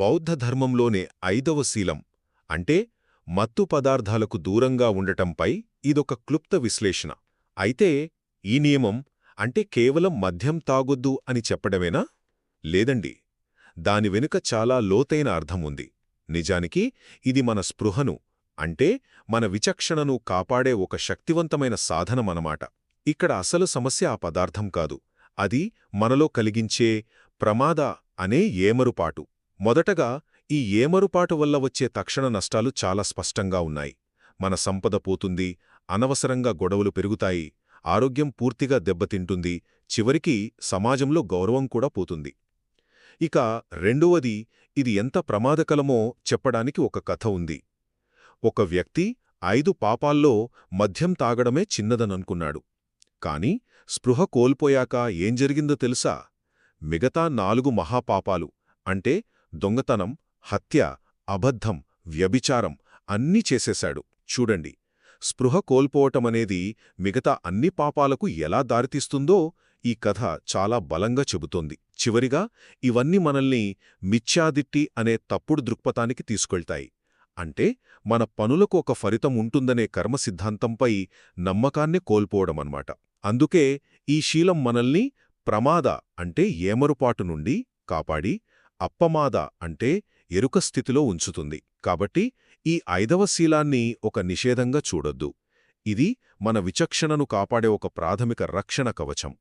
బౌద్ధ ధర్మంలోనే ఐదవ శీలం అంటే మత్తు పదార్థాలకు దూరంగా ఉండటంపై ఇదొక క్లుప్త విశ్లేషణ. అయితే ఈ నియమం అంటే కేవలం మద్యం తాగొద్దు అని చెప్పడమేనా? లేదండి దాని వెనుక చాలా లోతైన అర్థముంది నిజానికి ఇది మన స్పృహను అంటే మన విచక్షణను కాపాడే ఒక శక్తివంతమైన సాధనమనమాట ఇక్కడ అసలు సమస్య ఆ పదార్థం కాదు అది మనలో కలిగించే ప్రమాద అనే ఏమరుపాటు. మొదటగా ఈ ఏమరుపాటు వల్ల వచ్చే తక్షణ నష్టాలు చాలా స్పష్టంగా ఉన్నాయి. మన సంపద పోతుంది అనవసరంగా గొడవలు పెరుగుతాయి ఆరోగ్యం పూర్తిగా దెబ్బతింటుంది చివరికి సమాజంలో గౌరవం కూడా పోతుంది. ఇక రెండవది ఇది ఎంత ప్రమాదకలమో చెప్పడానికి ఒక కథ ఉంది. ఒక వ్యక్తి ఐదు పాపాల్లో మద్యం తాగడమే చిన్నదననుకున్నాడు. కాని స్పృహ కోల్పోయాక ఏం జరిగిందో తెలుసా? మిగతా నాలుగు మహాపాపాలు అంటే దొంగతనం హత్య అబద్ధం వ్యభిచారం అన్నీ చేసేశాడు. చూడండి స్పృహ కోల్పోవటమనేది మిగతా అన్ని పాపాలకు ఎలా దారితీస్తుందో ఈ కథ చాలా బలంగా చెబుతోంది. చివరిగా ఇవన్నీ మనల్ని మిథ్యాదిట్టి అనే తప్పుడు దృక్పథానికి తీసుకెళ్తాయి. అంటే మన పనులకు ఒక ఫలితం ఉంటుందనే కర్మ సిద్ధాంతంపై నమ్మకాన్నే కోల్పోవడమన్నమాట. అందుకే ఈ శీలం మనల్ని ప్రమాద అంటే ఏమరుపాటు నుండి కాపాడి అప్పమాద అంటే ఎరుక స్థితిలో ఉంచుతుంది. కాబట్టి ఈ ఐదవ శీలాన్ని ఒక నిషేధంగా చూడొద్దు. ఇది మన విచక్షణను కాపాడే ఒక ప్రాథమిక రక్షణ కవచం.